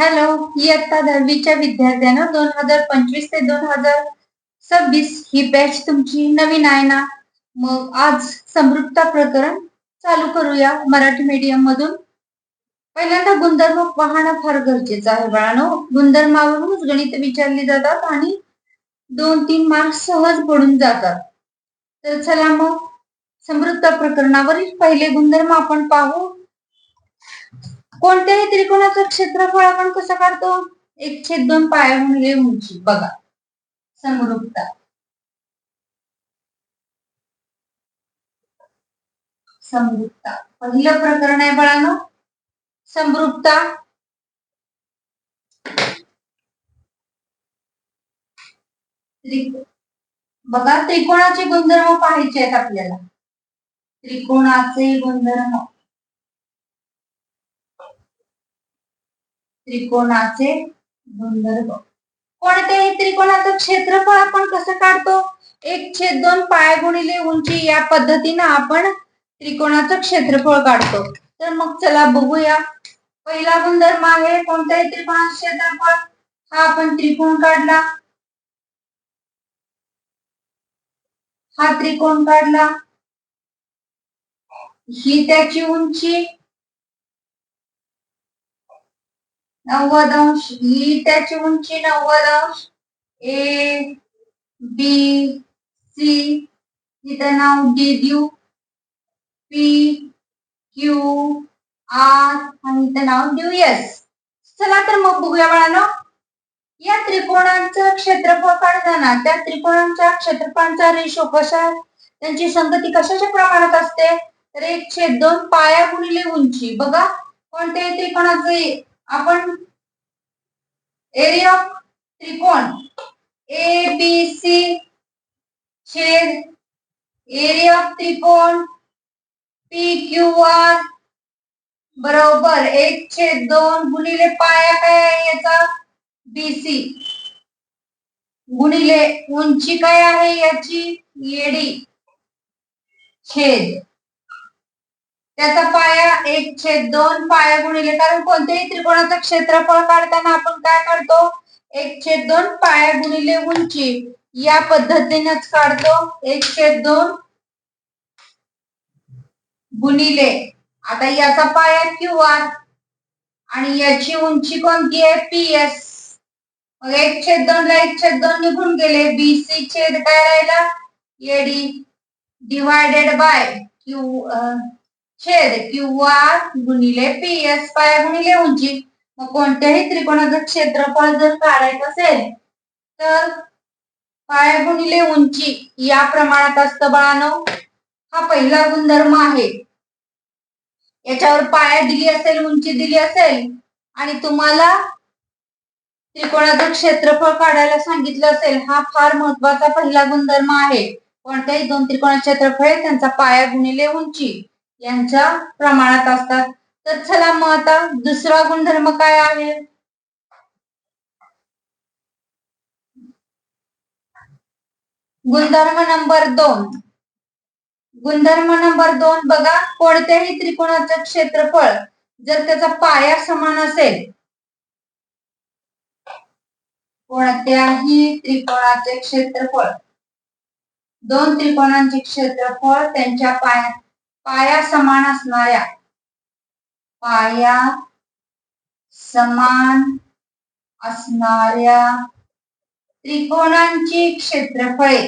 Hello इयत्ता दहावीच्या विद्यार्थ्यांना दोन हजार पंचवीस ते दोन हजार सव्वीस ही बॅच तुमची नवीन आहे ना? मग आज समृद्धता प्रकरण चालू करूया मराठी मीडियम मधून. पहिल्यांदा गुणधर्म पाहणं फार गरजेचं आहे बाळानो. गुणधर्मावरूनच गणित विचारली जातात आणि दोन तीन मार्क सहज पडून जातात. तर चला मग समृद्धता प्रकरणावरील पहिले गुणधर्म आपण पाहू. कोणत्याही त्रिकोणाचं क्षेत्रफळ आपण कसं काढतो? एक छेद दोन पाया गुणिले उंची. बघा. समरूपता. समरूपता. पहिलं प्रकरण आहे बाळानं. समरूपता. बघा त्रिकोणाचे गुणधर्म पाहायचे आहेत आपल्याला. त्रिकोणाचे गुणधर्म. त्रिकोणाचे गुणधर्म कोणत्याही त्रिकोणाचं क्षेत्रफळ आपण कसं काढतो? एक छेद दोन पाय गुणिले उंची या पद्धतीनं आपण त्रिकोणाचं क्षेत्रफळ काढतो. तर मग चला बघूया. पहिला गुणधर्म आहे कोणत्याही त्रिकोणाचं क्षेत्रफळ? हा आपण त्रिकोण काढला. हा त्रिकोण काढला. ही त्याची उंची. नव्वद अंश. ही त्याची उंची नव्वद अंश. ए बी सी तिथं नाव डी देऊ पी क्यू आर आणि इथं नाव देऊ एस चला तर मग बघूया बाळांनो. या त्रिकोणांचं क्षेत्रफळ काढताना त्या त्रिकोणांच्या क्षेत्रफळांचा रेशो कशा त्यांची संगती कशाच्या प्रमाणात असते? तर एक छेद दोन पाया गुणिले उंची. बघा कोणत्याही त्रिकोणाचे आपण एरिया ऑफ त्रिकोण ए बी सी छेद एरिया ऑफ त्रिकोण पी क्यू आर बरोबर एक छेद दोन गुणिले पाया काय आहे याचा? बीसी गुणिले उंची काय आहे याची? एडी छेद. त्याचा पाया एक छेद दोन पाया गुणिले कारण कोणत्याही त्रिकोणाचं क्षेत्रफळ काढताना आपण काय काढतो? एक छेद दोन पाया गुणिले उंची. या पद्धतीनेच काढतो. एक छेद दोन गुणिले. आता याचा पाया क्यू आर. आणि याची उंची कोणती आहे? P S. मग एक छेद दोन ला एक छेद दोन निघून गेले. बी सी छेद काय राहिला? एडी डिवायडेड बाय क्यू छेद क्यू आर गुणिले पी एस पाय गुणिले उंची. मग कोणत्याही त्रिकोणाचं क्षेत्रफळ जर काढायचं असेल तर पाय गुणिले उंची या प्रमाणात असतं बाळानो. हा पहिला गुणधर्म आहे. याच्यावर पाया दिली असेल उंची दिली असेल आणि तुम्हाला त्रिकोणाचं क्षेत्रफळ काढायला सांगितलं असेल हा फार महत्त्वाचा पहिला गुणधर्म आहे. कोणत्याही दोन त्रिकोण क्षेत्रफळ त्यांचा पाया गुणिले उंची. यांच्या प्रमाणात असतात. तर चला मग आता दुसरा गुणधर्म काय आहे? गुणधर्म नंबर दोन. गुणधर्म नंबर दोन बघा कोणत्याही त्रिकोणाचं क्षेत्रफळ जर त्याचा पाया समान असेल कोणत्याही त्रिकोणाचे क्षेत्रफळ दोन त्रिकोणांचे क्षेत्रफळ त्यांच्या पाया पाया समान असणाऱ्या. पाया समान असणाऱ्या त्रिकोणांची क्षेत्रफळे.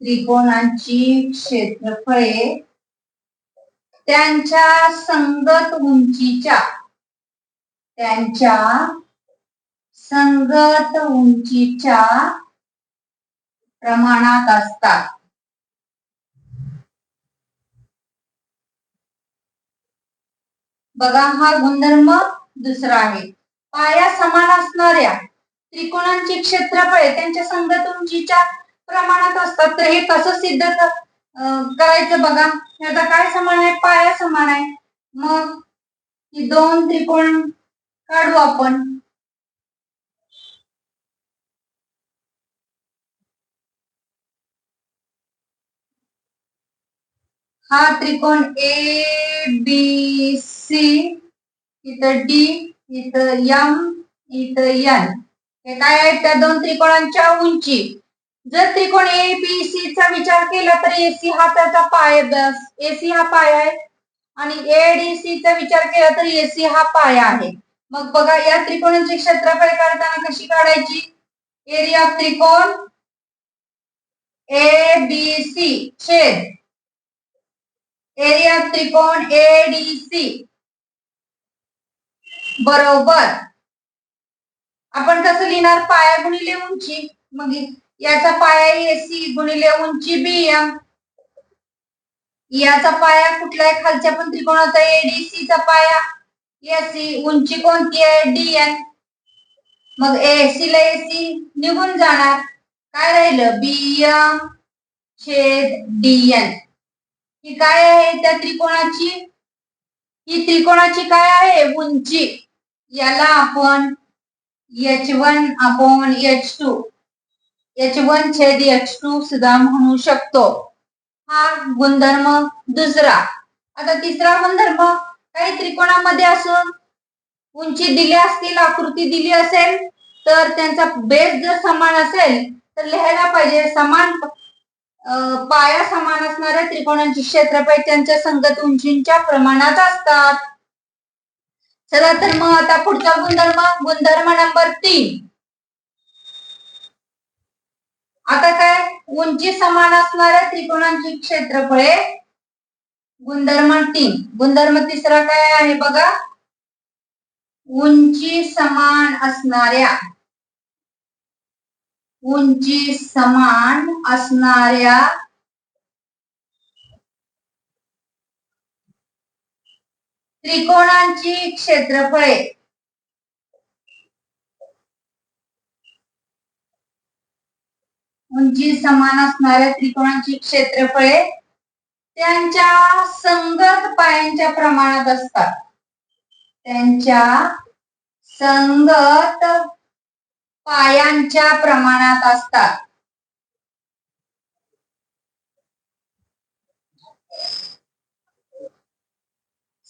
त्रिकोणांची क्षेत्रफळे त्यांच्या संगत उंचीच्या. त्यांच्या संगत उंचीच्या प्रमाणात असतात. बघा हा गुणधर्म दुसरा आहे. पाया समान असणाऱ्या त्रिकोणांची क्षेत्रफळे त्यांच्या संगत उंचीच्या प्रमाणात असतात. तर हे कसं सिद्ध करायचं बघा. आता काय समान आहे? पाया समान आहे. मग दोन त्रिकोण काढू आपण. हा त्रिकोण ए बी सी इथं डी इथं एम इथं एन हे काय आहेत त्या दोन त्रिकोणांच्या उंची? जर त्रिकोण ए बी सी चा विचार केला तर एसी हा त्याचा पाय एसी हा पाय आहे. आणि ए डी सी चा विचार केला तर एसी हा पाया आहे. मग बघा या त्रिकोणांची क्षेत्रफळ काढताना कशी काढायची? एरिया ऑफ त्रिकोण ए बी सी छेद. एरिया त्रिकोण एडीसी बरोबर. आपण कसं लिहिणार? पाया गुणिले उंची. मग याचा पाया एसी गुणिले उंची बी एम याचा पाया कुठला आहे? खालच्या पण त्रिकोणाचा एडीसी चा पाया. एसी उंची कोणती आहे? डीएन मग एसी ला एसी निघून जाणार. काय राहिलं? बीएम छेद डीएन ही काय आहे त्या त्रिकोणाची? ही त्रिकोणाची काय आहे? उंची. याला आपण H one upon H two H one छेद एच टू सुद्धा म्हणू शकतो. हा गुणधर्म दुसरा. आता तिसरा गुणधर्म काही त्रिकोणामध्ये असून उंची दिली असतील आकृती दिली असेल तर त्यांचा बेस जर समान असेल तर लिहायला पाहिजे समान पाया समान असणाऱ्या त्रिकोणांची क्षेत्रफळ त्यांच्या संगत उंचीच्या प्रमाणात असतात. चला तर मग आता पुढचा गुणधर्म गुणधर्म नंबर तीन. आता काय? उंची समान असणाऱ्या त्रिकोणांची क्षेत्रफळे. गुणधर्म तीन. गुणधर्म तिसरा काय आहे बघा? उंची समान असणाऱ्या. उंची समान असणाऱ्या त्रिकोणांची क्षेत्रफळे. उंची समान असणाऱ्या त्रिकोणांची क्षेत्रफळे त्यांच्या संगत पायांच्या प्रमाणात असतात. त्यांच्या संगत पायांच्या प्रमाणात असतात.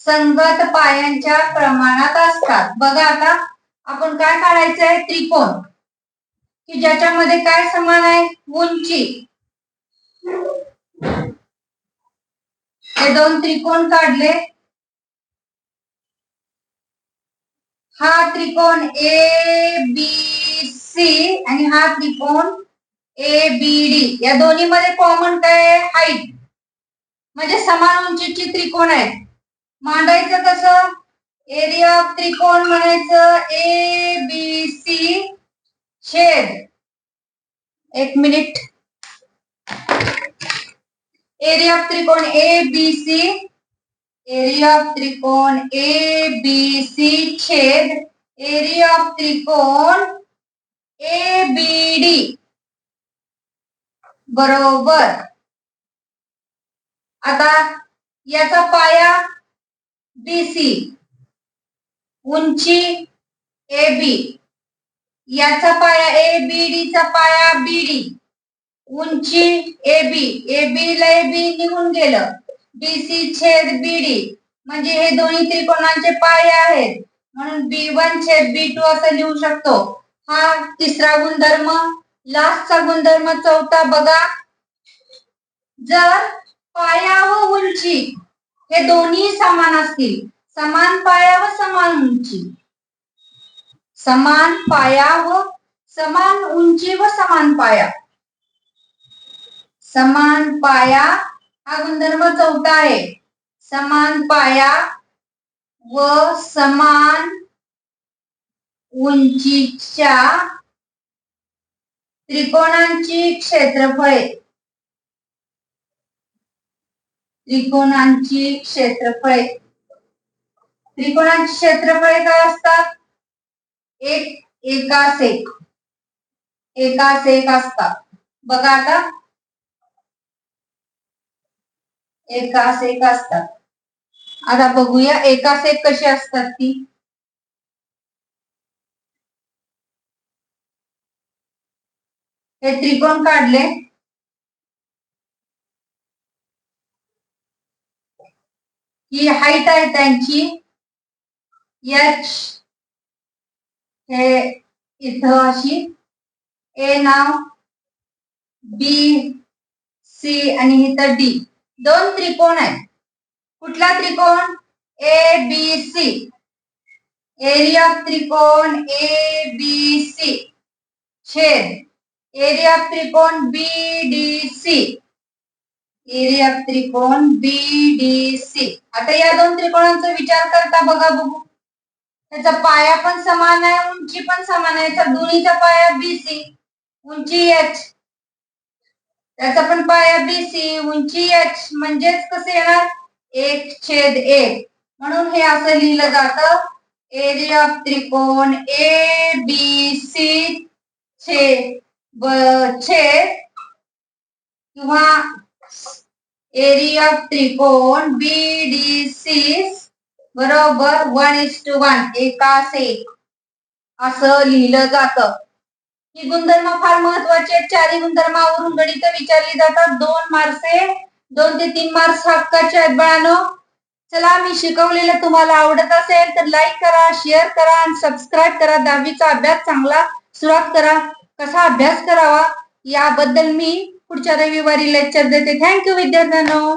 संगत पायांच्या प्रमाणात असतात. बघा आता आपण काय काढायचंय? त्रिकोण. कि ज्याच्यामध्ये काय समान आहे? उंची. हे दोन त्रिकोण काढले. हा त्रिकोण ए बी सी आणि हा त्रिकोण ए बी डी. या दोन्ही मध्ये कॉमन काय हाईट म्हणजे समान उंचीची त्रिकोण आहेत. मांडायचं कसं? एरिया ऑफ त्रिकोण म्हणायचं ए बी सी छेद एक मिनिट एरिया ऑफ त्रिकोण A B C area of त्रिकोण ए बी सी छेद एरिया ऑफ त्रिकोण ए बी डी. बरोबर. आता याचा पाया बीसी उंची ए बी. याचा पाया ए बी डी चा पाया बी डी. उंची ए बी. ए बी ला ए बी निघून गेलं. बीसी छेद बी डी. म्हणजे हे दोन्ही त्रिकोणांचे पाय आहेत. म्हणून बी वन छेद बी टू असं लिहू शकतो. हा तिसरा गुणधर्म लास्टचा गुणधर्म चौथा बघा. जर पाया व उंची हे दोन्ही समान असतील समान पाया व समान उंची. समान पाया व समान उंची व समान पाया. समान पाया हा गुणधर्म चौथा आहे. समान पाया व समान उंचीच्या त्रिकोणांची क्षेत्रफळे. त्रिकोणांची क्षेत्रफळे. त्रिकोणांची क्षेत्रफळे काय असतात? एक एकास एक. एकास एक असतात. बघा आता. एकास एक असतात. आता बघूया एकास एक कशी असतात ती. हे त्रिकोण काढले. ही आहे एच हे अशी. ए नाव बी सी आणि डी दोन त्रिकोण आहेत. कुठला त्रिकोण? A B C area of त्रिकोण ए बी सी छेद. एरिया ऑफ त्रिकोण B D C area of त्रिकोण बी डी सी आता या दोन त्रिकोणांचा विचार करता बघा बघू. त्याचा पाया पण समान आहे उंची पण समान आहे. तर दोन्हीचा पाया बी सी उंची एच त्याचा पण पाया बी सी उंची एच म्हणजेच कसं येणार? एक छेद एक म्हणून हे असं लिहिलं जातं. एरिया ऑफ त्रिकोण ए बी सी छेद छेद किंवा एरिया त्रिकोण बी डी सी बरोबर वन इज टू वन एकास एक. असं लिहिलं जातं. ही गुणधर्म फार महत्वाची आहेत. चारही गुणधर्मावरून गणित विचारली जातात. दोन मार्क्स दोन ते तीन मार्क्स हक्काचे आहेत बाळानो. चला मी शिकवलेलं तुम्हाला आवडत असेल तर लाईक करा शेअर करा आणि सबस्क्राईब करा. दहावीचा अभ्यास चांगला सुरुवात करा. कसा अभ्यास करावा याबद्दल मी पुढच्या रविवारी लेक्चर देते. थँक्यू विद्यार्थ्यांनो.